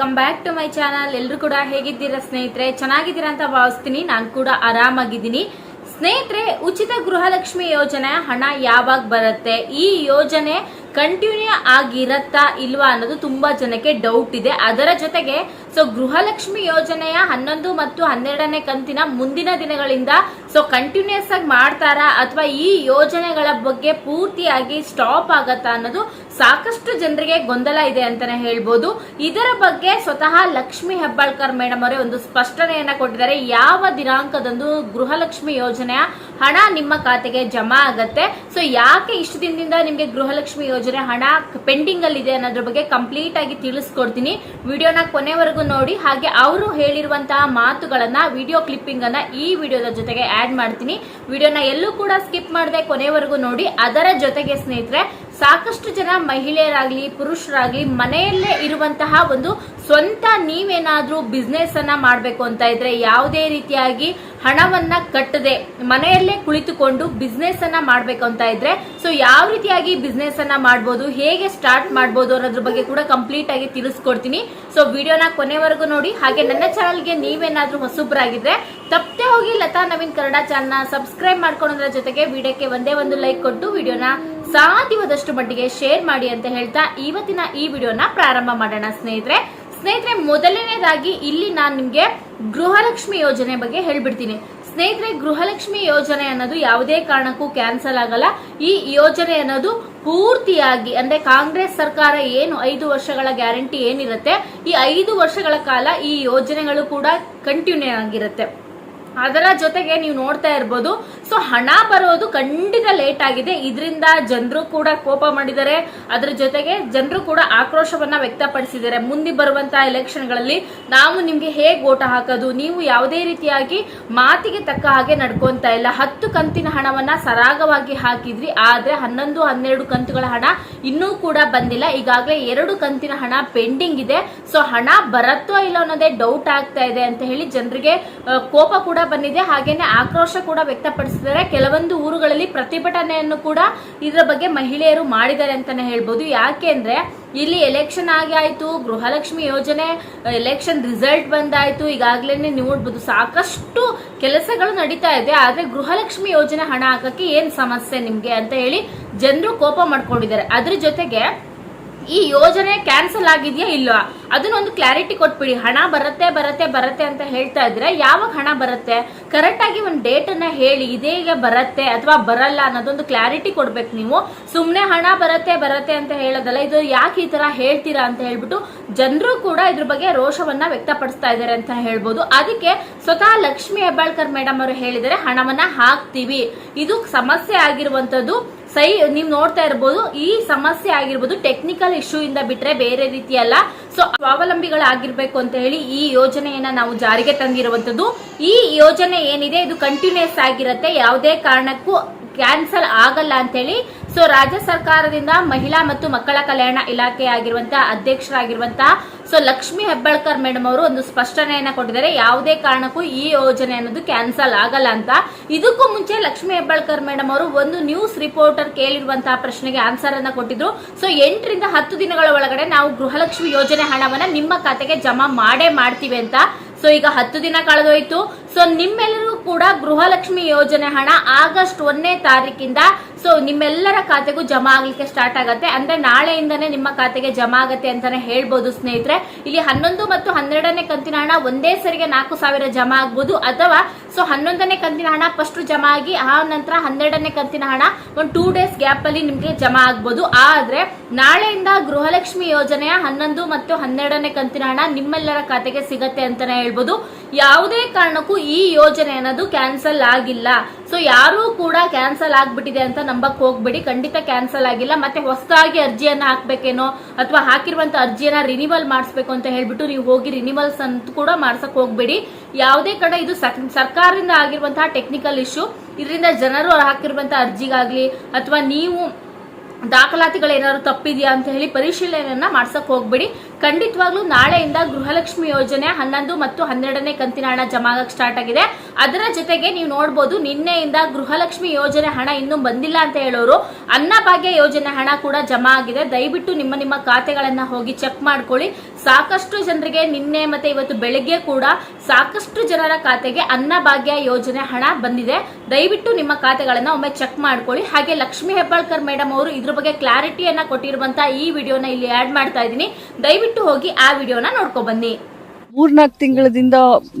Come back to my channel ಎಲ್ಲರೂ ಕೂಡ ಹೇಗಿದ್ದೀರಾ ಸ್ನೇಹಿತರೆ? ಚೆನ್ನಾಗಿದ್ದೀರಾ ಅಂತ ಭಾವಿಸ್ತೀನಿ. ನಾನು ಕೂಡ ಆರಾಮಾಗಿದ್ದೀನಿ. ಸ್ನೇಹಿತರೆ, ಉಚಿತ ಗೃಹಲಕ್ಷ್ಮಿ ಯೋಜನೆ ಹಣ ಯಾವಾಗ ಬರುತ್ತೆ? ಈ ಯೋಜನೆ ಕಂಟಿನ್ಯೂ ಆಗಿರತ್ತಾ ಇಲ್ವಾ ಅನ್ನೋದು ತುಂಬಾ ಜನಕ್ಕೆ ಡೌಟ್ ಇದೆ. ಅದರ ಜೊತೆಗೆ ಸೊ ಗೃಹಲಕ್ಷ್ಮಿ ಯೋಜನೆಯ ಹನ್ನೊಂದು ಮತ್ತು ಹನ್ನೆರಡನೇ ಕಂತಿನ ಮುಂದಿನ ದಿನಗಳಿಂದ ಸೊ ಕಂಟಿನ್ಯೂಸ್ ಆಗಿ ಮಾಡ್ತಾರಾ ಅಥವಾ ಈ ಯೋಜನೆಗಳ ಬಗ್ಗೆ ಪೂರ್ತಿಯಾಗಿ ಸ್ಟಾಪ್ ಆಗತ್ತಾ ಅನ್ನೋದು ಸಾಕಷ್ಟು ಜನರಿಗೆ ಗೊಂದಲ ಇದೆ ಅಂತಾನೆ ಹೇಳ್ಬೋದು. ಇದರ ಬಗ್ಗೆ ಸ್ವತಃ ಲಕ್ಷ್ಮಿ ಹೆಬ್ಬಾಳ್ಕರ್ ಮೇಡಮ್ ಅವರೇ ಒಂದು ಸ್ಪಷ್ಟನೆಯನ್ನ ಕೊಟ್ಟಿದ್ದಾರೆ. ಯಾವ ದಿನಾಂಕದಂದು ಗೃಹಲಕ್ಷ್ಮಿ ಯೋಜನೆಯ ಹಣ ನಿಮ್ಮ ಖಾತೆಗೆ ಜಮಾ ಆಗತ್ತೆ? ಸೊ ಯಾಕೆ ಇಷ್ಟು ದಿನದಿಂದ ನಿಮಗೆ ಗೃಹಲಕ್ಷ್ಮಿ ಯೋಜನೆ ಹಣ ಪೆಂಡಿಂಗ್ ಅಲ್ಲಿ ಇದೆ ಅನ್ನೋದ್ರ ಬಗ್ಗೆ ಕಂಪ್ಲೀಟ್ ಆಗಿ ತಿಳಿಸ್ಕೊಡ್ತೀನಿ. ವಿಡಿಯೋನ ಕೊನೆವರೆಗೂ ನೋಡಿ, ಹಾಗೆ ಅವರು ಹೇಳಿರುವಂತಹ ಮಾತುಗಳನ್ನ ವಿಡಿಯೋ ಕ್ಲಿಪ್ಪಿಂಗ್ ಅನ್ನ ಈ ವಿಡಿಯೋದ ಜೊತೆಗೆ ಆಡ್ ಮಾಡ್ತೀನಿ. ವಿಡಿಯೋನ ಎಲ್ಲೂ ಕೂಡ ಸ್ಕಿಪ್ ಮಾಡದೆ, ಕೊನೆವರೆಗೂ ನೋಡಿ. ಅದರ ಜೊತೆಗೆ ಸ್ನೇಹಿತರೆ, ಸಾಕಷ್ಟು ಜನ ಮಹಿಳೆಯರಾಗ್ಲಿ, ಪುರುಷರಾಗ್ಲಿ, ಮನೆಯಲ್ಲೇ ಇರುವಂತಹ ಒಂದು ಸ್ವಂತ ನೀವೇನಾದ್ರೂ ಬಿಸ್ನೆಸ್ ಅನ್ನ ಮಾಡಬೇಕು ಅಂತ ಇದ್ರೆ ಯಾವುದೇ ರೀತಿಯಾಗಿ ಹಣವನ್ನ ಕಟ್ಟದೆ ಮನೆಯಲ್ಲೇ ಕುಳಿತುಕೊಂಡು ಬಿಸ್ನೆಸ್ ಅನ್ನ ಮಾಡ್ಬೇಕು ಅಂತ ಇದ್ರೆ ಸೊ ಯಾವ ರೀತಿಯಾಗಿ ಬಿಸ್ನೆಸ್ ಅನ್ನ ಮಾಡ್ಬೋದು, ಹೇಗೆ ಸ್ಟಾರ್ಟ್ ಮಾಡ್ಬೋದು ಅನ್ನೋದ್ರ ಬಗ್ಗೆ ಕೂಡ ಕಂಪ್ಲೀಟ್ ಆಗಿ ತಿಳಿಸ್ಕೊಡ್ತೀನಿ. ಸೊ ವಿಡಿಯೋನ ಕೊನೆವರೆಗೂ ನೋಡಿ, ಹಾಗೆ ನನ್ನ ಚಾನಲ್ಗೆ ನೀವೇನಾದ್ರೂ ಹೊಸಬ್ರಾಗಿದ್ರೆ ತಪ್ಪದೆ ಹೋಗಿ ಲತಾ ನವೀನ್ ಕನ್ನಡ ಚಾನಲ್ನ ಸಬ್ಸ್ಕ್ರೈಬ್ ಮಾಡ್ಕೊಳೋದ್ರ ಜೊತೆಗೆ ವಿಡಿಯೋಕ್ಕೆ ಒಂದೇ ಒಂದು ಲೈಕ್ ಕೊಟ್ಟು ವಿಡಿಯೋನ ಸಾಧ್ಯವಾದಷ್ಟು ಮಟ್ಟಿಗೆ ಶೇರ್ ಮಾಡಿ ಅಂತ ಹೇಳ್ತಾ ಇವತ್ತಿನ ಈ ವಿಡಿಯೋನ ಪ್ರಾರಂಭ ಮಾಡೋಣ ಸ್ನೇಹಿತರೆ. ಸ್ನೇಹಿತರೆ, ಮೊದಲನೇದಾಗಿ ಇಲ್ಲಿ ನಾನು ನಿಮ್ಗೆ ಗೃಹಲಕ್ಷ್ಮಿ ಯೋಜನೆ ಬಗ್ಗೆ ಹೇಳ್ಬಿಡ್ತೀನಿ. ಸ್ನೇಹಿತರೆ, ಗೃಹಲಕ್ಷ್ಮಿ ಯೋಜನೆ ಅನ್ನೋದು ಯಾವುದೇ ಕಾರಣಕ್ಕೂ ಕ್ಯಾನ್ಸಲ್ ಆಗಲ್ಲ. ಈ ಯೋಜನೆ ಅನ್ನೋದು ಪೂರ್ತಿಯಾಗಿ, ಅಂದ್ರೆ ಕಾಂಗ್ರೆಸ್ ಸರ್ಕಾರ ಏನು ಐದು ವರ್ಷಗಳ ಗ್ಯಾರಂಟಿ ಏನಿರುತ್ತೆ, ಈ ಐದು ವರ್ಷಗಳ ಕಾಲ ಈ ಯೋಜನೆಗಳು ಕೂಡ ಕಂಟಿನ್ಯೂ ಆಗಿರುತ್ತೆ. ಅದರ ಜೊತೆಗೆ ನೀವು ನೋಡ್ತಾ ಇರ್ಬೋದು. ಸೊ ಹಣ ಬರೋದು ಖಂಡಿತ ಲೇಟ್ ಆಗಿದೆ. ಇದರಿಂದ ಜನರು ಕೂಡ ಕೋಪ ಮಾಡಿದ್ದಾರೆ. ಅದರ ಜೊತೆಗೆ ಜನರು ಕೂಡ ಆಕ್ರೋಶವನ್ನ ವ್ಯಕ್ತಪಡಿಸಿದ್ದಾರೆ. ಮುಂದೆ ಬರುವಂತಹ ಎಲೆಕ್ಷನ್ಗಳಲ್ಲಿ ನಾವು ನಿಮ್ಗೆ ಹೇಗೆ ಓಟ ಹಾಕೋದು? ನೀವು ಯಾವುದೇ ರೀತಿಯಾಗಿ ಮಾತಿಗೆ ತಕ್ಕ ಹಾಗೆ ನಡ್ಕೊಂತ ಇಲ್ಲ. ಹತ್ತು ಕಂತಿನ ಹಣವನ್ನ ಸರಾಗವಾಗಿ ಹಾಕಿದ್ರಿ. ಆದ್ರೆ ಹನ್ನೊಂದು, ಹನ್ನೆರಡು ಕಂತುಗಳ ಹಣ ಇನ್ನೂ ಕೂಡ ಬಂದಿಲ್ಲ. ಈಗಾಗಲೇ ಎರಡು ಕಂತಿನ ಹಣ ಪೆಂಡಿಂಗ್ ಇದೆ. ಸೊ ಹಣ ಬರತ್ತೋ ಇಲ್ಲ ಅನ್ನೋದೇ ಡೌಟ್ ಆಗ್ತಾ ಇದೆ ಅಂತ ಹೇಳಿ ಜನರಿಗೆ ಕೋಪ ಕೂಡ ಬಂದಿದೆ. ಹಾಗೇನೆ ಆಕ್ರೋಶ ಕೂಡ ವ್ಯಕ್ತಪಡಿಸಿದ್ದಾರೆ. ಕೆಲವೊಂದು ಊರುಗಳಲ್ಲಿ ಪ್ರತಿಭಟನೆಯನ್ನು ಕೂಡ ಇದರ ಬಗ್ಗೆ ಮಹಿಳೆಯರು ಮಾಡಿದ್ದಾರೆ ಅಂತಾನೆ ಹೇಳ್ಬೋದು. ಯಾಕೆ ಅಂದ್ರೆ ಇಲ್ಲಿ ಎಲೆಕ್ಷನ್ ಆಗಿ ಆಯ್ತು ಗೃಹಲಕ್ಷ್ಮಿ ಯೋಜನೆ ಎಲೆಕ್ಷನ್ ರಿಸಲ್ಟ್ ಬಂದಾಯ್ತು. ಈಗಾಗಲೇ ನೋಡ್ಬೋದು, ಸಾಕಷ್ಟು ಕೆಲಸಗಳು ನಡೀತಾ ಇದೆ. ಆದ್ರೆ ಗೃಹಲಕ್ಷ್ಮಿ ಯೋಜನೆ ಹಣ ಹಾಕಕ್ಕೆ ಏನ್ ಸಮಸ್ಯೆ ನಿಮ್ಗೆ ಅಂತ ಹೇಳಿ ಜನರು ಕೋಪ ಮಾಡ್ಕೊಂಡಿದ್ದಾರೆ. ಅದ್ರ ಜೊತೆಗೆ ಈ ಯೋಜನೆ ಕ್ಯಾನ್ಸಲ್ ಆಗಿದೆಯಾ ಇಲ್ಲ ಅದನ್ನ ಒಂದು ಕ್ಲಾರಿಟಿ ಕೊಟ್ಬಿಡಿ. ಹಣ ಬರುತ್ತೆ ಬರುತ್ತೆ ಬರುತ್ತೆ ಅಂತ ಹೇಳ್ತಾ ಇದ್ರೆ ಯಾವಾಗ ಹಣ ಬರುತ್ತೆ? ಕರೆಕ್ಟ್ ಆಗಿ ಒಂದು ಡೇಟ್ ಅನ್ನ ಹೇಳಿ ಇದೇಗ ಬರುತ್ತೆ ಅಥವಾ ಬರಲ್ಲ ಅನ್ನೋದೊಂದು ಕ್ಲಾರಿಟಿ ಕೊಡ್ಬೇಕು ನೀವು. ಸುಮ್ಮನೆ ಹಣ ಬರುತ್ತೆ ಬರುತ್ತೆ ಅಂತ ಹೇಳೋದಲ್ಲ, ಇದು ಯಾಕೆ ಈ ತರ ಹೇಳ್ತೀರಾ ಅಂತ ಹೇಳ್ಬಿಟ್ಟು ಜನರು ಕೂಡ ಇದ್ರ ಬಗ್ಗೆ ರೋಷವನ್ನ ವ್ಯಕ್ತಪಡಿಸ್ತಾ ಇದ್ದಾರೆ ಅಂತ ಹೇಳ್ಬೋದು. ಅದಕ್ಕೆ ಸ್ವತಃ ಲಕ್ಷ್ಮಿ ಹೆಬ್ಬಾಳ್ಕರ್ ಮೇಡಮ್ ಅವರು ಹೇಳಿದರೆ, ಹಣವನ್ನ ಹಾಕ್ತೀವಿ. ಇದು ಸಮಸ್ಯೆ ಆಗಿರುವಂತದ್ದು ಸೈ ನೀವು ನೋಡ್ತಾ ಇರ್ಬೋದು, ಈ ಸಮಸ್ಯೆ ಆಗಿರ್ಬೋದು ಟೆಕ್ನಿಕಲ್ ಇಶ್ಯೂ ಇಂದ ಬಿಟ್ರೆ ಬೇರೆ ರೀತಿ ಅಲ್ಲ ಸೊ ಸ್ವಾವಲಂಬಿಗಳಾಗಿರ್ಬೇಕು ಅಂತ ಹೇಳಿ ಈ ಯೋಜನೆಯನ್ನ ನಾವು ಜಾರಿಗೆ ತಂದಿರುವಂತದ್ದು ಈ ಯೋಜನೆ ಏನಿದೆ, ಇದು ಕಂಟಿನ್ಯೂಸ್ ಆಗಿರುತ್ತೆ. ಯಾವುದೇ ಕಾರಣಕ್ಕೂ ಕ್ಯಾನ್ಸಲ್ ಆಗಲ್ಲ ಅಂತ ಹೇಳಿ. ಸೊ ರಾಜ್ಯ ಸರ್ಕಾರದಿಂದ ಮಹಿಳಾ ಮತ್ತು ಮಕ್ಕಳ ಕಲ್ಯಾಣ ಇಲಾಖೆ ಆಗಿರುವಂತಹ ಅಧ್ಯಕ್ಷರಾಗಿರುವಂತಹ ಸೊ ಲಕ್ಷ್ಮಿ ಹೆಬ್ಬಾಳ್ಕರ್ ಮೇಡಮ್ ಅವರು ಒಂದು ಸ್ಪಷ್ಟನೆಯನ್ನ ಕೊಟ್ಟಿದ್ದಾರೆ. ಯಾವುದೇ ಕಾರಣಕ್ಕೂ ಈ ಯೋಜನೆ ಅನ್ನೋದು ಕ್ಯಾನ್ಸಲ್ ಆಗಲ್ಲ ಅಂತ. ಇದಕ್ಕೂ ಮುಂಚೆ ಲಕ್ಷ್ಮಿ ಹೆಬ್ಬಾಳ್ಕರ್ ಮೇಡಮ್ ಅವರು ಒಂದು ನ್ಯೂಸ್ ರಿಪೋರ್ಟರ್ ಕೇಳಿರುವಂತಹ ಪ್ರಶ್ನೆಗೆ ಆನ್ಸರ್ ಅನ್ನ ಕೊಟ್ಟಿದ್ರು. ಸೊ ಎಂಟರಿಂದ ಹತ್ತು ದಿನಗಳ ಒಳಗಡೆ ನಾವು ಗೃಹಲಕ್ಷ್ಮಿ ಯೋಜನೆ ಹಣವನ್ನ ನಿಮ್ಮ ಖಾತೆಗೆ ಜಮಾ ಮಾಡೇ ಮಾಡ್ತೀವಿ ಅಂತ. ಸೊ ಈಗ ಹತ್ತು ದಿನ ಕಳೆದೋಯ್ತು. ಸೊ ನಿಮ್ಮೆಲ್ಲರೂ ಕೂಡ ಗೃಹಲಕ್ಷ್ಮಿ ಯೋಜನೆ ಹಣ ಆಗಸ್ಟ್ ಒಂದನೇ ತಾರೀಕಿಂದ ಸೊ ನಿಮ್ಮೆಲ್ಲರ ಖಾತೆಗೂ ಜಮಾ ಆಗ್ಲಿಕ್ಕೆ ಸ್ಟಾರ್ಟ್ ಆಗುತ್ತೆ. ಅಂದ್ರೆ ನಾಳೆಯಿಂದನೇ ನಿಮ್ಮ ಖಾತೆಗೆ ಜಮಾ ಆಗುತ್ತೆ ಅಂತಾನೆ ಹೇಳ್ಬೋದು ಸ್ನೇಹಿತರೆ. ಇಲ್ಲಿ ಹನ್ನೊಂದು ಮತ್ತು ಹನ್ನೆರಡನೇ ಕಂತಿನ ಹಣ ಒಂದೇ ಸರಿಗೆ ನಾಲ್ಕು ಸಾವಿರ ಜಮಾ ಆಗ್ಬೋದು. ಅಥವಾ ಸೊ ಹನ್ನೊಂದನೇ ಕಂತಿನ ಹಣ ಫಸ್ಟ್ ಜಮಾ ಆಗಿ, ಆ ನಂತರ ಹನ್ನೆರಡನೇ ಕಂತಿನ ಹಣ ಒಂದು ಟೂ ಡೇಸ್ ಗ್ಯಾಪ್ ಅಲ್ಲಿ ನಿಮ್ಗೆ ಜಮಾ ಆಗ್ಬೋದು. ಆದ್ರೆ, ನಾಳೆಯಿಂದ ಗೃಹಲಕ್ಷ್ಮಿ ಯೋಜನೆಯ ಹನ್ನೊಂದು ಮತ್ತು ಹನ್ನೆರಡನೇ ಕಂತಿನ ಹಣ ನಿಮ್ಮೆಲ್ಲರ ಖಾತೆಗೆ ಸಿಗತ್ತೆ ಅಂತಾನೆ ಹೇಳ್ಬೋದು. ಯಾವುದೇ ಕಾರಣಕ್ಕೂ ಈ ಯೋಜನೆ ಅನ್ನೋದು ಕ್ಯಾನ್ಸಲ್ ಆಗಿಲ್ಲ. ಸೊ ಯಾರೂ ಕೂಡ ಕ್ಯಾನ್ಸಲ್ ಆಗ್ಬಿಟ್ಟಿದೆ ಅಂತ ನಂಬಕ್ ಹೋಗ್ಬೇಡಿ. ಖಂಡಿತ ಕ್ಯಾನ್ಸಲ್ ಆಗಿಲ್ಲ. ಮತ್ತೆ ಹೊಸದಾಗಿ ಅರ್ಜಿಯನ್ನ ಹಾಕ್ಬೇಕೇನೋ ಅಥವಾ ಹಾಕಿರುವಂತ ಅರ್ಜಿಯನ್ನ ರಿನಿವಲ್ ಮಾಡಿಸ್ಬೇಕು ಅಂತ ಹೇಳ್ಬಿಟ್ಟು ನೀವು ಹೋಗಿ ರಿನಿವಲ್ಸ್ ಅಂತ ಕೂಡ ಮಾಡ್ಸಕ್ ಹೋಗ್ಬೇಡಿ. ಯಾವುದೇ ಕಡೆ ಇದು ಸರ್ಕಾರದಿಂದ ಆಗಿರುವಂತಹ ಟೆಕ್ನಿಕಲ್ ಇಶ್ಯೂ ಇದರಿಂದ ಜನರು ಹಾಕಿರುವಂತಹ ಅರ್ಜಿಗಾಗ್ಲಿ ಅಥವಾ ನೀವು ದಾಖಲಾತಿಗಳು ಏನಾದ್ರು ತಪ್ಪಿದೆಯಾ ಅಂತ ಹೇಳಿ ಪರಿಶೀಲನೆಯನ್ನ ಮಾಡ್ಸಕ್ ಹೋಗ್ಬೇಡಿ. ಖಂಡಿತವಾಗ್ಲೂ ನಾಳೆಯಿಂದ ಗೃಹಲಕ್ಷ್ಮಿ ಯೋಜನೆ ಹನ್ನೊಂದು ಮತ್ತು ಹನ್ನೆರಡನೇ ಕಂತಿನ ಹಣ ಜಮಾ ಆಗಕ್ಕೆ ಸ್ಟಾರ್ಟ್ ಆಗಿದೆ. ಅದರ ಜೊತೆಗೆ ನೀವು ನೋಡ್ಬೋದು ನಿನ್ನೆಯಿಂದ ಗೃಹಲಕ್ಷ್ಮಿ ಯೋಜನೆ ಹಣ ಇನ್ನೂ ಬಂದಿಲ್ಲ ಅಂತ ಹೇಳೋರು. ಅನ್ನಭಾಗ್ಯ ಯೋಜನೆ ಹಣ ಕೂಡ ಜಮಾ ಆಗಿದೆ. ದಯವಿಟ್ಟು ನಿಮ್ಮ ನಿಮ್ಮ ಖಾತೆಗಳನ್ನ ಹೋಗಿ ಚೆಕ್ ಮಾಡ್ಕೊಳ್ಳಿ. ಸಾಕಷ್ಟು ಜನರಿಗೆ ನಿನ್ನೆ ಮತ್ತೆ ಇವತ್ತು ಬೆಳಗ್ಗೆ ಕೂಡ ಸಾಕಷ್ಟು ಜನರ ಖಾತೆಗೆ ಅನ್ನಭಾಗ್ಯ ಯೋಜನೆ ಹಣ ಬಂದಿದೆ. ದಯವಿಟ್ಟು ನಿಮ್ಮ ಖಾತೆಗಳನ್ನ ಒಮ್ಮೆ ಚೆಕ್ ಮಾಡ್ಕೊಳ್ಳಿ. ಹಾಗೆ ಲಕ್ಷ್ಮಿ ಹೆಬ್ಬಾಳ್ಕರ್ ಮೇಡಮ್ ಅವರು ಇದ್ರ ಬಗ್ಗೆ ಕ್ಲಾರಿಟಿಯನ್ನ ಕೊಟ್ಟಿರುವಂತಹ ಈ ವಿಡಿಯೋನ ಇಲ್ಲಿ ಆಡ್ ಮಾಡ್ತಾ ಇದ್ದೀನಿ. ದಯವಿಟ್ಟು ಹೋಗಿ ಆ ವಿಡಿಯೋನ ನೋಡ್ಕೊ ಬನ್ನಿ ಮೂರ್ನಾಲ್ಕು ತಿಂಗಳದಿಂದ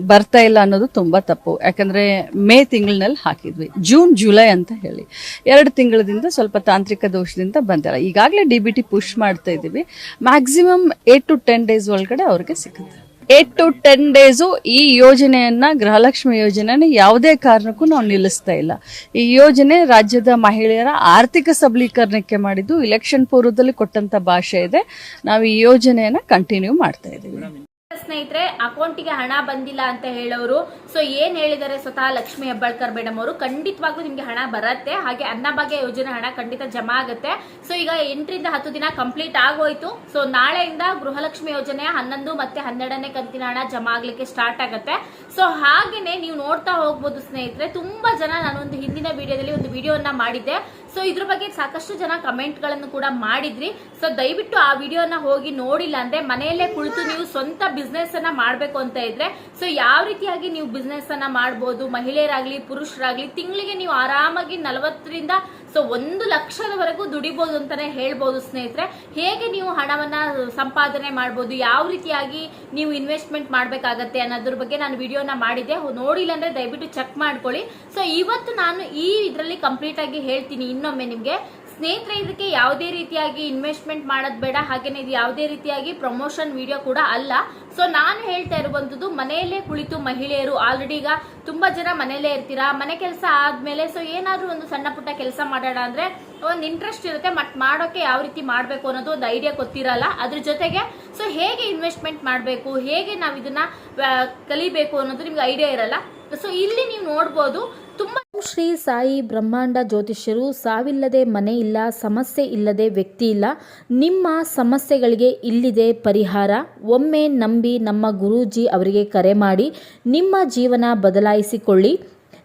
ಬರ್ತಾ ಇಲ್ಲ ಅನ್ನೋದು ತುಂಬಾ ತಪ್ಪು. ಯಾಕಂದ್ರೆ ಮೇ ತಿಂಗಳಿನಲ್ಲಿ ಹಾಕಿದ್ವಿ. ಜೂನ್, ಜುಲೈ ಅಂತ ಹೇಳಿ. ಎರಡು ತಿಂಗಳದಿಂದ ಸ್ವಲ್ಪ ತಾಂತ್ರಿಕ ದೋಷದಿಂದ ಬಂದಿಲ್ಲ. ಈಗಾಗಲೇ ಡಿ ಬಿ ಟಿ ಪುಷ್ ಮಾಡ್ತಾ ಇದ್ದೀವಿ. Maximum eight to ten days ಒಳಗಡೆ ಅವ್ರಿಗೆ ಸಿಗುತ್ತೆ. ಏಟ್ ಟು ಟೆನ್ ಡೇಸು ಈ ಯೋಜನೆಯನ್ನ, ಗೃಹಲಕ್ಷ್ಮಿ ಯೋಜನೆನ ಯಾವುದೇ ಕಾರಣಕ್ಕೂ ನಾವು ನಿಲ್ಲಿಸ್ತಾ ಇಲ್ಲ. ಈ ಯೋಜನೆ ರಾಜ್ಯದ ಮಹಿಳೆಯರ ಆರ್ಥಿಕ ಸಬಲೀಕರಣಕ್ಕೆ ಮಾಡಿದ್ದು ಇಲೆಕ್ಷನ್ ಪೂರ್ವದಲ್ಲಿ ಕೊಟ್ಟಂತ ಭಾಷೆ ಇದೆ. ನಾವು ಈ ಯೋಜನೆಯನ್ನ ಕಂಟಿನ್ಯೂ ಮಾಡ್ತಾ ಇದ್ದೀವಿ ಸ್ನೇಹಿತರೆ, ಅಕೌಂಟಿಗೆ ಹಣ ಬಂದಿಲ್ಲ ಅಂತ ಹೇಳೋರು, ಸೊ ಏನ್ ಹೇಳಿದ್ದಾರೆ ಸ್ವತಃ ಲಕ್ಷ್ಮಿ ಹೆಬ್ಬಾಳ್ಕರ್ ಮೇಡಮ್ ಅವರು, ಖಂಡಿತವಾಗ್ಲೂ ನಿಮ್ಗೆ ಹಣ ಬರತ್ತೆ, ಹಾಗೆ ಅನ್ನಭಾಗ್ಯ ಯೋಜನೆ ಹಣ ಖಂಡಿತ ಜಮಾ ಆಗುತ್ತೆ. ಸೊ ಈಗ ಎಂಟರಿಂದ ಹತ್ತು ದಿನ ಕಂಪ್ಲೀಟ್ ಆಗೋಯ್ತು. ಸೊ ನಾಳೆಯಿಂದ ಗೃಹಲಕ್ಷ್ಮಿ ಯೋಜನೆ ಹನ್ನೊಂದು ಮತ್ತೆ ಹನ್ನೆರಡನೇ ಕಂತಿನ ಹಣ ಜಮಾ ಆಗ್ಲಿಕ್ಕೆ ಸ್ಟಾರ್ಟ್ ಆಗುತ್ತೆ. ಸೊ ಹಾಗೇನೆ ನೀವು ನೋಡ್ತಾ ಹೋಗ್ಬೋದು ಸ್ನೇಹಿತರೆ, ತುಂಬಾ ಜನ ನಾನು ಒಂದು ಹಿಂದಿನ ವಿಡಿಯೋದಲ್ಲಿ ಒಂದು ವಿಡಿಯೋನ ಮಾಡಿದ್ದೆ. ಸೊ ಇದ್ರ ಬಗ್ಗೆ ಸಾಕಷ್ಟು ಜನ ಕಮೆಂಟ್ಗಳನ್ನು ಕೂಡ ಮಾಡಿದ್ರಿ. ಸೊ ದಯವಿಟ್ಟು ಆ ವಿಡಿಯೋನ ಹೋಗಿ ನೋಡಿಲ್ಲ ಅಂದ್ರೆ ಮನೆಯಲ್ಲೇ ಕುಳಿತು ನೀವು ಸ್ವಂತ ಬಿಸ್ನೆಸ್ ಅನ್ನ ಮಾಡ್ಬೇಕು ಅಂತ ಇದ್ರೆ ಸೊ ಯಾವ ರೀತಿಯಾಗಿ ನೀವು ಬಿಸ್ನೆಸ್ ಅನ್ನ ಮಾಡಬಹುದು ಮಹಿಳೆಯರಾಗ್ಲಿ, ಪುರುಷರಾಗ್ಲಿ, ತಿಂಗಳಿಗೆ ನೀವು ಆರಾಮಾಗಿ ನಲವತ್ತರಿಂದ ಸೊ ಒಂದು ಲಕ್ಷದವರೆಗೂ ದುಡಿಬಹುದು ಅಂತಾನೆ ಹೇಳ್ಬೋದು ಸ್ನೇಹಿತರೆ. ಹೇಗೆ ನೀವು ಹಣವನ್ನ ಸಂಪಾದನೆ ಮಾಡಬಹುದು ಯಾವ ರೀತಿಯಾಗಿ ನೀವು ಇನ್ವೆಸ್ಟ್ಮೆಂಟ್ ಮಾಡ್ಬೇಕಾಗತ್ತೆ ಅನ್ನೋದ್ರ ಬಗ್ಗೆ ನಾನು ವಿಡಿಯೋನ ಮಾಡಿದ್ದೆ. ಹೋ- ನೋಡಿಲ್ಲ ಅಂದ್ರೆ ದಯವಿಟ್ಟು ಚೆಕ್ ಮಾಡ್ಕೊಳ್ಳಿ. ಸೊ ಇವತ್ತು ನಾನು ಈ ಇದರಲ್ಲಿ ಕಂಪ್ಲೀಟ್ ಆಗಿ ಹೇಳ್ತೀನಿ ಇನ್ನೊಮ್ಮೆ ನಿಮ್ಗೆ. ಸ್ನೇಹಿತರೆ, ಇದಕ್ಕೆ ಯಾವುದೇ ರೀತಿಯಾಗಿ ಇನ್ವೆಸ್ಟ್ಮೆಂಟ್ ಮಾಡೋದು ಬೇಡ. ಹಾಗೇನೆ ಇದು ಯಾವುದೇ ರೀತಿಯಾಗಿ ಪ್ರಮೋಷನ್ ವಿಡಿಯೋ ಕೂಡ ಅಲ್ಲ. ಸೊ ನಾನು ಹೇಳ್ತಾ ಇರುವಂತದ್ದು ಮನೆಯಲ್ಲೇ ಕುಳಿತು ಮಹಿಳೆಯರು ಆಲ್ರೆಡಿ ಈಗ ತುಂಬಾ ಜನ ಮನೆಯಲ್ಲೇ ಇರ್ತೀರಾ? ಮನೆ ಕೆಲಸ ಆದಮೇಲೆ ಸೊ ಏನಾದರೂ ಒಂದು ಸಣ್ಣ ಪುಟ್ಟ ಕೆಲಸ ಮಾಡೋಣ ಅಂದ್ರೆ ಒಂದು ಇಂಟ್ರೆಸ್ಟ್ ಇರುತ್ತೆ ಬಟ್ ಮಾಡೋಕೆ ಯಾವ ರೀತಿ ಮಾಡಬೇಕು ಅನ್ನೋದು ಒಂದು ಐಡಿಯಾ ಗೊತ್ತಿರಲ್ಲ. ಅದ್ರ ಜೊತೆಗೆ ಸೊ ಹೇಗೆ ಇನ್ವೆಸ್ಟ್ಮೆಂಟ್ ಮಾಡಬೇಕು, ಹೇಗೆ ನಾವು ಇದನ್ನ ಕಲಿಬೇಕು ಅನ್ನೋದು ನಿಮ್ಗೆ ಐಡಿಯಾ ಇರಲ್ಲ. ಸೊ ಇಲ್ಲಿ ನೀವು ನೋಡ್ಬೋದು, ತುಂಬಾ ಶ್ರೀ ಸಾಯಿ ಬ್ರಹ್ಮಾಂಡ ಜ್ಯೋತಿಷ್ಯರು, ಸಾವಿಲ್ಲದೆ ಮನೆ ಇಲ್ಲ, ಸಮಸ್ಯೆ ಇಲ್ಲದೆ ವ್ಯಕ್ತಿ ಇಲ್ಲ, ನಿಮ್ಮ ಸಮಸ್ಯೆಗಳಿಗೆ ಇಲ್ಲಿದೆ ಪರಿಹಾರ. ಒಮ್ಮೆ ನಂಬಿ ನಮ್ಮ ಗುರೂಜಿ ಅವರಿಗೆ ಕರೆ ಮಾಡಿ, ನಿಮ್ಮ ಜೀವನ ಬದಲಾಯಿಸಿಕೊಳ್ಳಿ.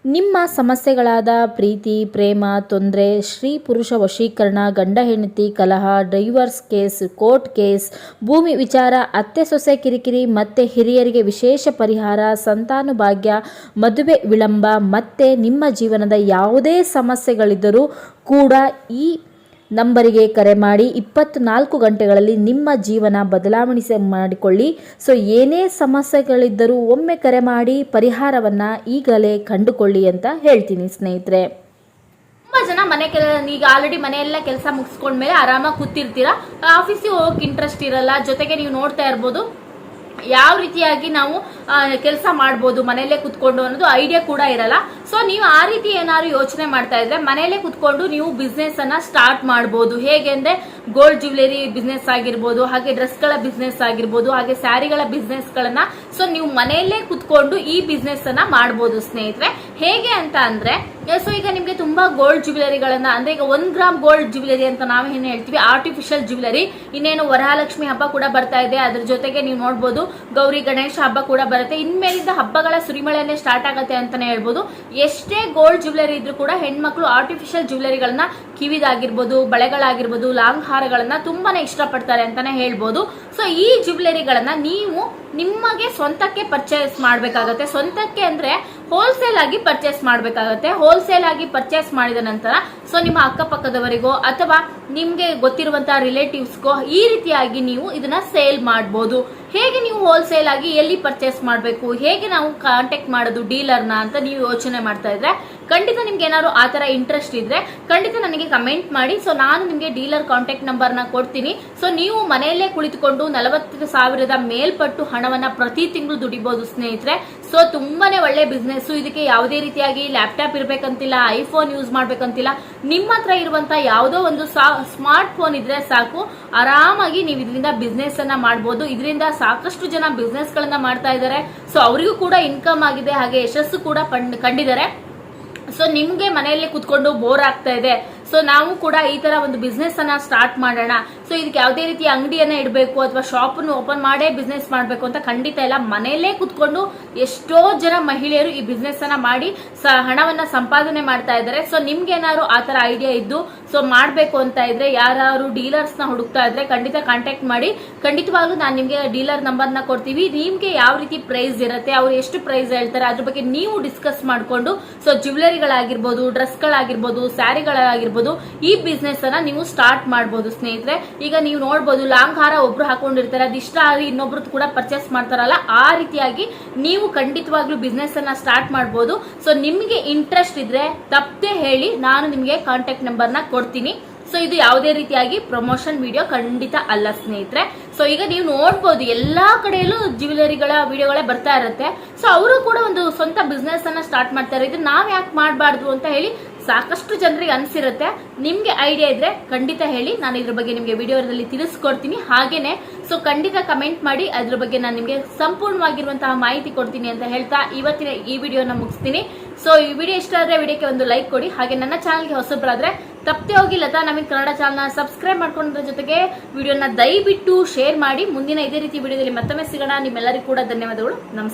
ನಿಮ್ಮ ಸಮಸ್ಯೆಗಳಾದ ಪ್ರೀತಿ, ಪ್ರೇಮ, ತೊಂದರೆ, ಸ್ತ್ರೀ ಪುರುಷ ವಶೀಕರಣ, ಗಂಡ ಹೆಂಡತಿ, ಕಲಹ ಡ್ರೈವರ್ಸ್ ಕೇಸ್ ಕೋರ್ಟ್ ಕೇಸ್ ಭೂಮಿ ವಿಚಾರ, ಅತ್ತೆ ಸೊಸೆ ಕಿರಿಕಿರಿ, ಮತ್ತೆ ಹಿರಿಯರಿಗೆ ವಿಶೇಷ ಪರಿಹಾರ, ಸಂತಾನುಭಾಗ್ಯ, ಮದುವೆ ವಿಳಂಬ, ಮತ್ತೆ ನಿಮ್ಮ ಜೀವನದ ಯಾವುದೇ ಸಮಸ್ಯೆಗಳಿದ್ದರೂ ಕೂಡ ಈ ನಂಬರಿಗೆ ಕರೆ ಮಾಡಿ ಇಪ್ಪತ್ನಾಲ್ಕು ಗಂಟೆಗಳಲ್ಲಿ ನಿಮ್ಮ ಜೀವನ ಬದಲಾವಣೆ ಮಾಡಿಕೊಳ್ಳಿ. ಸೊ, ಏನೇ ಸಮಸ್ಯೆಗಳಿದ್ದರೂ ಒಮ್ಮೆ ಕರೆ ಮಾಡಿ ಪರಿಹಾರವನ್ನು ಈಗಲೇ ಕಂಡುಕೊಳ್ಳಿ ಅಂತ ಹೇಳ್ತೀನಿ ಸ್ನೇಹಿತರೆ. ತುಂಬಾ ಜನ ಮನೆ ಕೆಲ, ಈಗ ಆಲ್ರೆಡಿ ಮನೆಯೆಲ್ಲ ಕೆಲಸ ಮುಗಿಸ್ಕೊಂಡ್ಮೇಲೆ ಆರಾಮಾಗಿ ಕೂತಿರ್ತೀರಾ? ಆಫೀಸಿಗೆ ಹೋಗಕ್ಕೆ ಇಂಟ್ರೆಸ್ಟ್ ಇರಲ್ಲ. ಜೊತೆಗೆ ನೀವು ನೋಡ್ತಾ ಇರ್ಬೋದು. ಯಾವ ರೀತಿಯಾಗಿ ನಾವು ಕೆಲಸ ಮಾಡ್ಬೋದು, ಮನೆಯಲ್ಲೇ ಕುತ್ಕೊಂಡು ಅನ್ನೋದು ಐಡಿಯಾ ಕೂಡ ಇರಲ್ಲ. ಸೊ ನೀವು ಆ ರೀತಿ ಏನಾದ್ರು ಯೋಚನೆ ಮಾಡ್ತಾ ಇದ್ರೆ ಮನೆಯಲ್ಲೇ ಕುತ್ಕೊಂಡು ನೀವು ಬಿಸ್ನೆಸ್ ಅನ್ನ ಸ್ಟಾರ್ಟ್ ಮಾಡ್ಬೋದು. ಹೇಗೆ ಅಂದ್ರೆ ಗೋಲ್ಡ್ ಜ್ಯುವೆಲರಿ ಬಿಸ್ನೆಸ್ ಆಗಿರ್ಬೋದು, ಹಾಗೆ ಡ್ರೆಸ್ಗಳ ಬಿಸ್ನೆಸ್ ಆಗಿರ್ಬೋದು, ಹಾಗೆ ಸ್ಯಾರಿಗಳ ಬಿಸ್ನೆಸ್ ಗಳನ್ನ. ಸೊ ನೀವು ಮನೆಯಲ್ಲೇ ಕುತ್ಕೊಂಡು ಈ ಬಿಸ್ನೆಸ್ ಅನ್ನ ಮಾಡ್ಬೋದು ಸ್ನೇಹಿತರೆ. ಹೇಗೆ ಅಂತ ಅಂದ್ರೆ ಸೊ ಈಗ ನಿಮ್ಗೆ ತುಂಬಾ ಗೋಲ್ಡ್ ಜ್ಯುವೆಲರಿಗಳನ್ನ ಅಂದ್ರೆ ಈಗ ಒಂದ್ ಗ್ರಾಮ್ ಗೋಲ್ಡ್ ಜ್ಯುವೆಲರಿ ಅಂತ ನಾವು ಏನ್ ಹೇಳ್ತೀವಿ ಆರ್ಟಿಫಿಷಿಯಲ್ ಜ್ಯುವೆಲರಿ ಇನ್ನೇನು ವರಹಾಲಕ್ಷ್ಮಿ ಹಬ್ಬ ಕೂಡ ಬರ್ತಾ ಇದೆ. ಅದ್ರ ಜೊತೆಗೆ ನೀವು ನೋಡ್ಬೋದು ಗೌರಿ ಗಣೇಶ ಹಬ್ಬ ಕೂಡ ಬರುತ್ತೆ. ಇನ್ಮೇಲಿಂದ ಹಬ್ಬಗಳ ಸುರಿಮಳೆನೆ ಸ್ಟಾರ್ಟ್ ಆಗುತ್ತೆ ಅಂತಾನೆ ಹೇಳ್ಬೋದು. ಎಷ್ಟೇ ಗೋಲ್ಡ್ ಜ್ಯುವೆಲರಿ ಇದ್ರೂ ಕೂಡ ಹೆಣ್ಮಕ್ಳು ಆರ್ಟಿಫಿಷಿಯಲ್ ಜ್ಯುವೆಲರಿಗಳನ್ನ ಕಿವಿದಾಗಿರ್ಬೋದು, ಬಳೆಗಳಾಗಿರ್ಬೋದು ಲಾಂಗ್ ಹಾರಗಳನ್ನ ತುಂಬಾನೇ ಇಷ್ಟಪಡ್ತಾರೆ ಅಂತಾನೆ ಹೇಳ್ಬೋದು. ಸೊ ಈ ಜ್ಯುವೆಲರಿಗಳನ್ನ ನೀವು ನಿಮಗೆ ಸ್ವಂತಕ್ಕೆ ಪರ್ಚೇಸ್ ಮಾಡಬೇಕಾಗತ್ತೆ. ಸ್ವಂತಕ್ಕೆ ಅಂದ್ರೆ ಹೋಲ್ಸೇಲ್ ಆಗಿ ಪರ್ಚೇಸ್ ಮಾಡಬೇಕಾಗತ್ತೆ. ಹೋಲ್ಸೇಲ್ ಆಗಿ ಪರ್ಚೇಸ್ ಮಾಡಿದ ನಂತರ ಸೊ ನಿಮ್ಮ ಅಕ್ಕಪಕ್ಕದವರಿಗೋ ಅಥವಾ ನಿಮ್ಗೆ ಗೊತ್ತಿರುವಂತಹ ರಿಲೇಟಿವ್ಸ್ಗೋ ಈ ರೀತಿಯಾಗಿ ನೀವು ಇದನ್ನ ಸೇಲ್ ಮಾಡಬಹುದು ಹೇಗೆ ನೀವು ಹೋಲ್ಸೇಲ್ ಆಗಿ ಎಲ್ಲಿ ಪರ್ಚೇಸ್ ಮಾಡಬೇಕು? ಹೇಗೆ ನಾವು ಕಾಂಟ್ಯಾಕ್ಟ್ ಮಾಡೋದು ಡೀಲರ್ನ ಅಂತ ನೀವು ಯೋಚನೆ ಮಾಡ್ತಾ ಇದ್ರೆ ಖಂಡಿತ ನಿಮ್ಗೆ ಏನಾದ್ರು ಆ ತರ ಇಂಟ್ರೆಸ್ಟ್ ಇದ್ರೆ ಖಂಡಿತ ನನಗೆ ಕಮೆಂಟ್ ಮಾಡಿ. ಸೊ ನಾನು ನಿಮಗೆ ಡೀಲರ್ ಕಾಂಟ್ಯಾಕ್ಟ್ ನಂಬರ್ನ ಕೊಡ್ತೀನಿ. ಸೊ ನೀವು ಮನೆಯಲ್ಲೇ ಕುಳಿತುಕೊಂಡು ನಲವತ್ತು ಸಾವಿರದ ಮೇಲ್ಪಟ್ಟು ಹಣವನ್ನ ಪ್ರತಿ ತಿಂಗಳು ದುಡಿಬಹುದು ಸ್ನೇಹಿತರೆ. ಸೊ ತುಂಬಾನೇ ಒಳ್ಳೆ ಬಿಸ್ನೆಸ್ ಇದಕ್ಕೆ ಯಾವುದೇ ರೀತಿಯಾಗಿ ಲ್ಯಾಪ್ಟಾಪ್ ಇರಬೇಕಂತಿಲ್ಲ ಐಫೋನ್ ಯೂಸ್ ಮಾಡ್ಬೇಕಂತಿಲ್ಲ. ನಿಮ್ಮ ಹತ್ರ ಇರುವಂತ ಯಾವುದೋ ಒಂದು ಸ್ಮಾರ್ಟ್ ಫೋನ್ ಇದ್ರೆ ಸಾಕು. ಆರಾಮಾಗಿ ನೀವು ಇದರಿಂದ ಬಿಸ್ನೆಸ್ ಅನ್ನ ಮಾಡಬಹುದು ಇದರಿಂದ ಸಾಕಷ್ಟು ಜನ ಬಿಸ್ನೆಸ್ ಗಳನ್ನ ಮಾಡ್ತಾ ಇದ್ದಾರೆ. ಸೊ ಅವರಿಗೂ ಕೂಡ ಇನ್ಕಮ್ ಆಗಿದೆ. ಹಾಗೆ ಯಶಸ್ಸು ಕೂಡ ಕಂಡಿದ್ದಾರೆ. ಸೊ ನಿಮ್ಗೆ ಮನೆಯಲ್ಲಿ ಕುತ್ಕೊಂಡು ಬೋರ್ ಆಗ್ತಾ ಇದೆ. ಸೊ ನಾವು ಕೂಡ ಈ ತರ ಒಂದು ಬಿಸ್ನೆಸ್ ಅನ್ನ ಸ್ಟಾರ್ಟ್ ಮಾಡೋಣ. ಸೊ ಇದಕ್ಕೆ ಯಾವುದೇ ರೀತಿ ಅಂಗಡಿಯನ್ನ ಇಡಬೇಕು ಅಥವಾ ಶಾಪ್ ಓಪನ್ ಮಾಡೇ ಬಿಸ್ನೆಸ್ ಮಾಡಬೇಕು ಅಂತ ಖಂಡಿತ ಇಲ್ಲ. ಮನೆಯಲ್ಲೇ ಕುತ್ಕೊಂಡು ಎಷ್ಟೋ ಜನ ಮಹಿಳೆಯರು ಈ ಬಿಸ್ನೆಸ್ ಅನ್ನ ಮಾಡಿ ಹಣವನ್ನ ಸಂಪಾದನೆ ಮಾಡ್ತಾ ಇದ್ದಾರೆ. ಸೊ ನಿಮ್ಗೆ ಏನಾದ್ರು ಆ ತರ ಐಡಿಯಾ ಇದ್ದು ಸೊ ಮಾಡಬೇಕು ಅಂತ ಇದ್ರೆ ಯಾರು ಡೀಲರ್ಸ್ನ ಹುಡುಕ್ತಾ ಇದ್ರೆ ಖಂಡಿತ ಕಾಂಟ್ಯಾಕ್ಟ್ ಮಾಡಿ. ಖಂಡಿತವಾಗ್ಲೂ ನಾನು ನಿಮಗೆ ಡೀಲರ್ ನಂಬರ್ನ ಕೊಡ್ತೀವಿ. ನಿಮ್ಗೆ ಯಾವ ರೀತಿ ಪ್ರೈಸ್ ಇರುತ್ತೆ, ಅವ್ರು ಎಷ್ಟು ಪ್ರೈಸ್ ಹೇಳ್ತಾರೆ, ಅದ್ರ ಬಗ್ಗೆ ನೀವು ಡಿಸ್ಕಸ್ ಮಾಡ್ಕೊಂಡು ಸೊ ಜ್ಯುವೆಲರಿಗಳಾಗಿರ್ಬೋದು ಡ್ರೆಸ್ಗಳಾಗಿರ್ಬೋದು ಸ್ಯಾರಿಗಳಾಗಿರ್ಬೋದು, ಈ ಬಿಸ್ನೆಸ್ ಅನ್ನ ನೀವು ಸ್ಟಾರ್ಟ್ ಮಾಡ್ಬೋದು ಸ್ನೇಹಿತರೆ. ಈಗ ನೀವು ನೋಡ್ಬೋದು ಲಾಂಗ್ ಹಾರ ಒಬ್ರು ಹಾಕೊಂಡಿರ್ತಾರೆ ಅದಿಷ್ಟ ಆಗಿ ಇನ್ನೊಬ್ರು ಕೂಡ ಪರ್ಚೇಸ್ ಮಾಡ್ತಾರಲ್ಲ, ಆ ರೀತಿಯಾಗಿ ನೀವು ಖಂಡಿತವಾಗ್ಲೂ ಬಿಸ್ನೆಸ್ ಅನ್ನ ಸ್ಟಾರ್ಟ್ ಮಾಡ್ಬೋದು. ಸೊ ನಿಮಗೆ ಇಂಟ್ರೆಸ್ಟ್ ಇದ್ರೆ ತಪ್ಪದೆ ಹೇಳಿ ನಾನು ನಿಮಗೆ ಕಾಂಟ್ಯಾಕ್ಟ್ ನಂಬರ್ನ ಕೊಡ್ತೀನಿ. ಸೊ ಇದು ಯಾವುದೇ ರೀತಿಯಾಗಿ ಪ್ರಮೋಷನ್ ವಿಡಿಯೋ ಖಂಡಿತ ಅಲ್ಲ ಸ್ನೇಹಿತರೆ. ಸೊ ಈಗ ನೀವು ನೋಡ್ಬೋದು, ಎಲ್ಲಾ ಕಡೆಯಲ್ಲೂ ಜ್ಯುವೆಲರಿಗಳ ವಿಡಿಯೋಗಳೇ ಬರ್ತಾ ಇರುತ್ತೆ. ಸೊ ಅವರು ಕೂಡ ಒಂದು ಸ್ವಂತ ಬಿಸ್ನೆಸ್ ಅನ್ನ ಸ್ಟಾರ್ಟ್ ಮಾಡ್ತಾರೆ ಇದು ನಾವ್ ಯಾಕೆ ಮಾಡಬಾರ್ದು ಅಂತ ಹೇಳಿ ಸಾಕಷ್ಟು ಜನರಿಗೆ ಅನ್ಸಿರುತ್ತೆ. ನಿಮ್ಗೆ ಐಡಿಯಾ ಇದ್ರೆ ಖಂಡಿತ ಹೇಳಿ. ನಾನು ಇದ್ರ ಬಗ್ಗೆ ನಿಮ್ಗೆ ವಿಡಿಯೋದಲ್ಲಿ ತಿಳಿಸ್ಕೊಡ್ತೀನಿ. ಹಾಗೇನೆ ಸೊ ಖಂಡಿತ ಕಮೆಂಟ್ ಮಾಡಿ, ಅದ್ರ ಬಗ್ಗೆ ನಾನು ನಿಮ್ಗೆ ಸಂಪೂರ್ಣವಾಗಿರುವಂತಹ ಮಾಹಿತಿ ಕೊಡ್ತೀನಿ ಅಂತ ಹೇಳ್ತಾ ಇವತ್ತಿನ ಈ ವಿಡಿಯೋನ ಮುಗಿಸ್ತೀನಿ. ಸೊ ಈ ವಿಡಿಯೋ ಇಷ್ಟ ಆದ್ರೆ ವಿಡಿಯೋಕ್ಕೆ ಒಂದು ಲೈಕ್ ಕೊಡಿ. ಹಾಗೆ ನನ್ನ ಚಾನಲ್ಗೆ ಹೊಸಬ್ರಾದ್ರೆ ತಪ್ಪದೆ ಹೋಗಿ ಲತಾ ನಮಗೆ ಕನ್ನಡ ಚಾನಲ್ನ ಸಬ್ಸ್ಕ್ರೈಬ್ ಮಾಡ್ಕೊಂಡ್ರ ಜೊತೆಗೆ ವಿಡಿಯೋನ ದಯವಿಟ್ಟು ಶೇರ್ ಮಾಡಿ. ಮುಂದಿನ ಇದೇ ರೀತಿ ವಿಡಿಯೋದಲ್ಲಿ ಮತ್ತೊಮ್ಮೆ ಸಿಗೋಣ. ನಿಮ್ಮೆಲ್ಲರಿಗೂ ಕೂಡ ಧನ್ಯವಾದಗಳು. ನಮಸ್ಕಾರ.